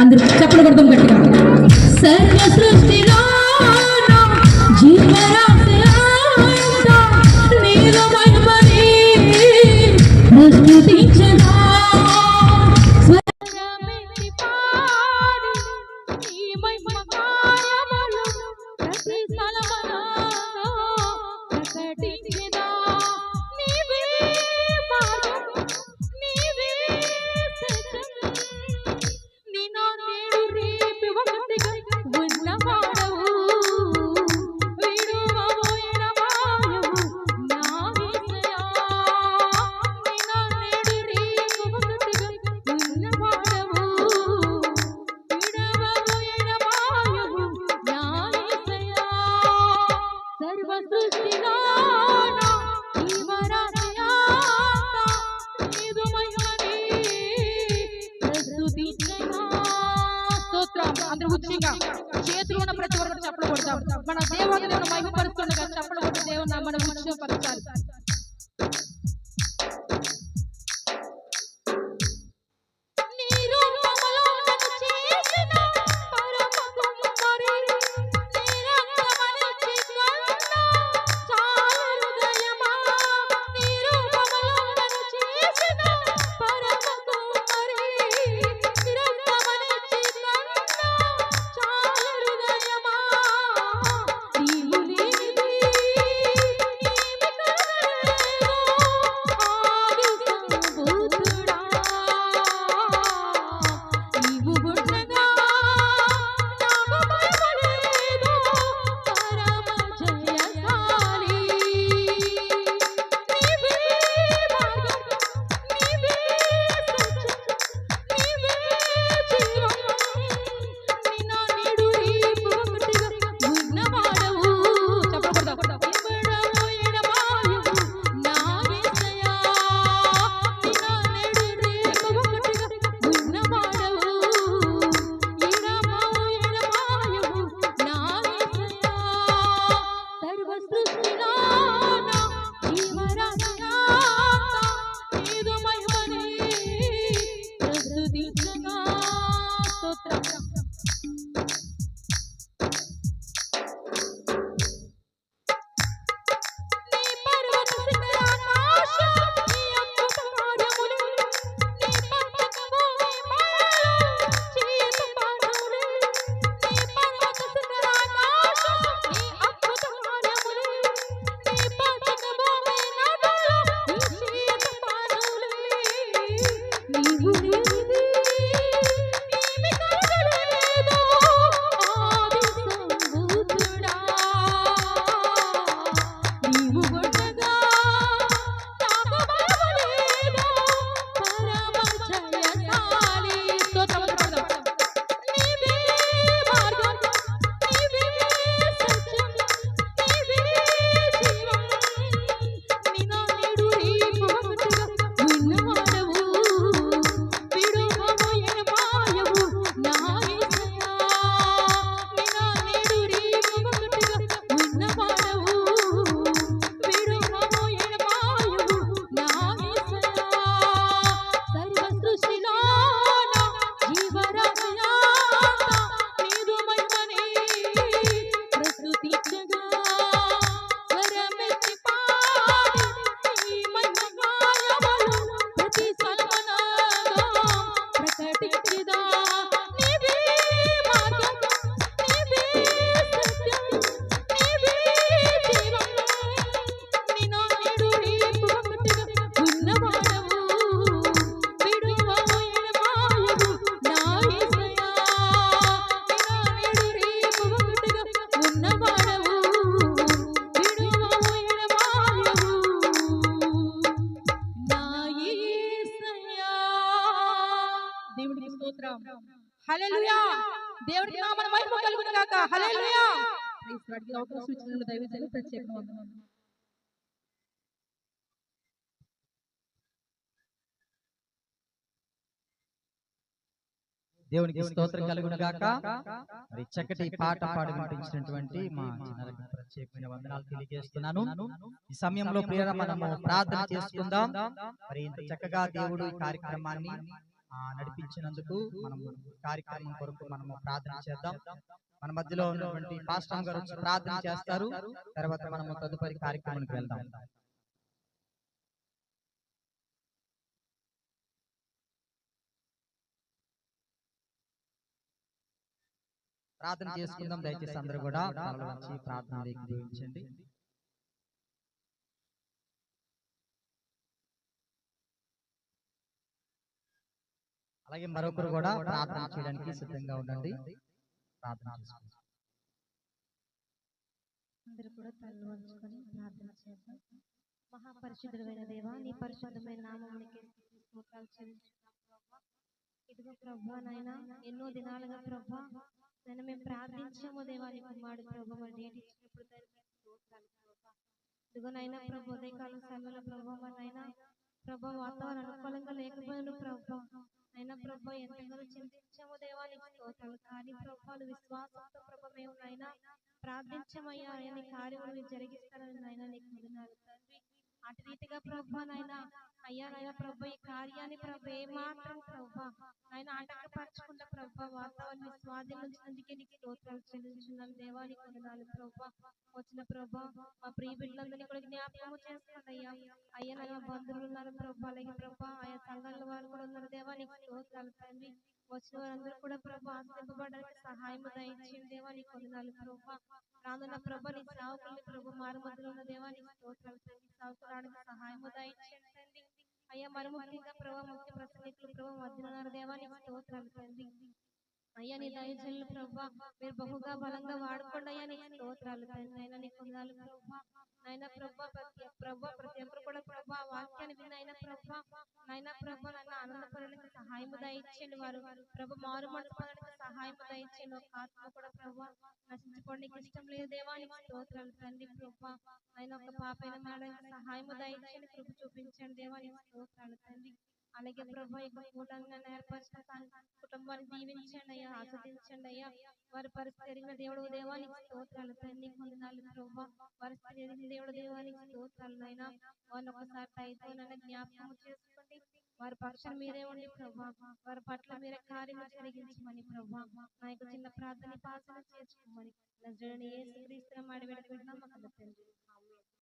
అందరూ చప్పలు కొడతాం గట్టిగా. సర్వ సృష్టిలో జీవరాశిలో చేతిలో ఉన్న ప్రతి ఒక్కరు చెప్పలు కొడతాం. మన దేవుని మనం మహిమపరుస్తుండగా చెప్పడం కొట్టి దేవుని మనం ఉద్యోగపరుస్తారు దేవుడి నామన మహిమ కలుగును గాక. హల్లెలూయా. ప్రైస్ గాడ్ ఈ అవకాశం ఇచ్చినందుకు దైవజనులు ప్రత్యేక వందనాలు. దేవునికి స్తోత్రం కలుగును గాక. మరి చక్కటి పాట పాడి వినిపించినటువంటి మా చిన్నలకు ప్రత్యేకమైన వందనాలు తెలియజేస్తున్నాను. ఈ సమయంలో ప్రేరణ మనము ప్రార్థన చేసుకుందాం. మరి ఇంత చక్కగా దేవుడు ఈ కార్యక్రమాన్ని నడిపించినందుకు మనం కార్యక్రమం కొరకు మనము ప్రార్థన చేద్దాం. మన మధ్యలో ఉన్నటువంటి పాస్టర్ గారు ప్రార్థన చేస్తారు. తర్వాత మనము తదుపరి కార్యక్రమానికి వెళ్దాం. ప్రార్థన చేసుకుందాం. దయచేసి అందరూ కూడా ప్రార్థన ఏకీభవించండి అలాగే మరొకరు కూడా ప్రార్థన చేయడానికి సిద్ధంగా ఉండండి. ప్రార్థన చేసుకుందాం. అందరూ కూడా తల్లు వంచుకొని ప్రార్థన చేద్దాం. మహాపరిశుద్ధుడైన దేవ నీ పరిశుద్ధమైన నామమునికి స్తోత్రాలు చెల్లించున్నాం ప్రభా. ఇదిగో ప్రభా నాయన ఎన్నో దినాలుగా ప్రభా నేను మేము ప్రార్థించాము దేవా నీ కుమారుడు ప్రభా మరి డేట్ ఇచ్చినప్పుడు స్తోత్రాలు ప్రభా. ఇదిగో నైనా ప్రభా ఉదయకాలం సమయంలో ప్రభా మరి నైనా ప్రభా వాతావరణం అనుకూలంగా లేకపోయిన ప్రభా ప్రభా ఎంతగానో చింతించాము దేవా నీకు స్తోత్రాలు. కానీ ప్రభాలు విశ్వాసంతో ప్రభా మేము నైనా ప్రార్థించమయ్యా ఆయన కార్యములు మీరు జరిగిస్తారని నాయన నీకు వందనాలు తండ్రి. అటు రీతిగా ప్రభా నాయన అయ్యా నాయన ప్రభా ఈ కార్యాన్ని ప్రభా ఏమాత్రం ప్రభా ఆయన ఆటంకపరచకుండా ప్రభా వాతావరణం మీ స్వాధీనించినందుకే నీకు స్తోత్రాలు చెల్లించున్నాను దేవా నీకు వందనాలు ప్రభా. వచ్చిన ప్రభా మా ప్రియ బిడ్డలందరినీ కూడా జ్ఞాపకం చేసుకోండి అయ్యా. అయ్యా నాయన బంధువులు ఉన్నారు ప్రభా. అలాగే ప్రభా ఆయా సంఘాల వారు కూడా ఉన్నారు. దేవా నీకు స్తోత్రాలు తండ్రి. వచ్చిన వారందరూ కూడా ప్రభా ఆశ్రయింపబడడానికి సహాయం దయచేయండి. దేవా నీకు వందనాలు ప్రభా. రానున్న ప్రభ నీ సావుకుల్ని ప్రభు మారు మధ్యలో ఉన్న దేవా నీకు స్తోత్రాలు తండ్రి. సావుకు రావడానికి సహాయం దయచేయండి తండ్రి. అయ్యా మరి ముఖ్యంగా ప్రభావ ముఖ్య ప్రసంగికులు ప్రభావ మధ్యలో ఉన్నారు. దేవా నీకు స్తోత్రాలు తండ్రి. అయ్యా నీ దయచల్లు ప్రభా మీరు బహుగా బలంగా వాడుకోండి అయ్యా నీకు స్తోత్రాలు తండ్రి అయినా నీకు వందనాలు ప్రభా. నాయన ప్రభా ప్రతి ప్రభా ప్రతి ఒక్కరు కూడా ప్రభా వాక్యాన్ని విన్న ప్రభా నాయన ప్రభా నన్ను ఆనందపడడానికి సహాయం దయచేయండి వారు. ప్రభు మారు మనసు పొందడానికి సహాయం దయచేయండి ఒక ఆత్మ కూడా ప్రభా నశించుకోవడానికి ఇష్టం లేదు దేవా నీకు స్తోత్రాలు తండ్రి ప్రభా. ఆయన ఒక పాపైన మేడానికి సహాయం దయచేయండి కృప చూపించండి దేవా నీకు స్తోత్రాలు తండ్రి అలాగే ప్రభా యొక్క మూలంగా ఏర్పరిచిన కుటుంబాన్ని దీవించండి అయ్యా ఆస్వాదించండి అయ్యా. వారి పరిస్థితి ఎరిగిన దేవుడు దేవానికి స్తోత్రాలు. తండ్రి పొందాలి ప్రభా పరిస్థితి ఎరిగిన దేవుడు దేవానికి స్తోత్రాలు అయినా వాళ్ళు ఒకసారి దయతో నన్ను జ్ఞాపకం చేసుకోండి. వారి పక్షం మీరే ఉండి ప్రభా వారి పట్ల మీరే కార్యము జరిగించమని ప్రభా. నా యొక్క చిన్న ప్రార్థన పాసన చేసుకోమని నజరేయుని యేసుక్రీస్తు మాడి వేడుకుంటున్నాం మాకు తండ్రి.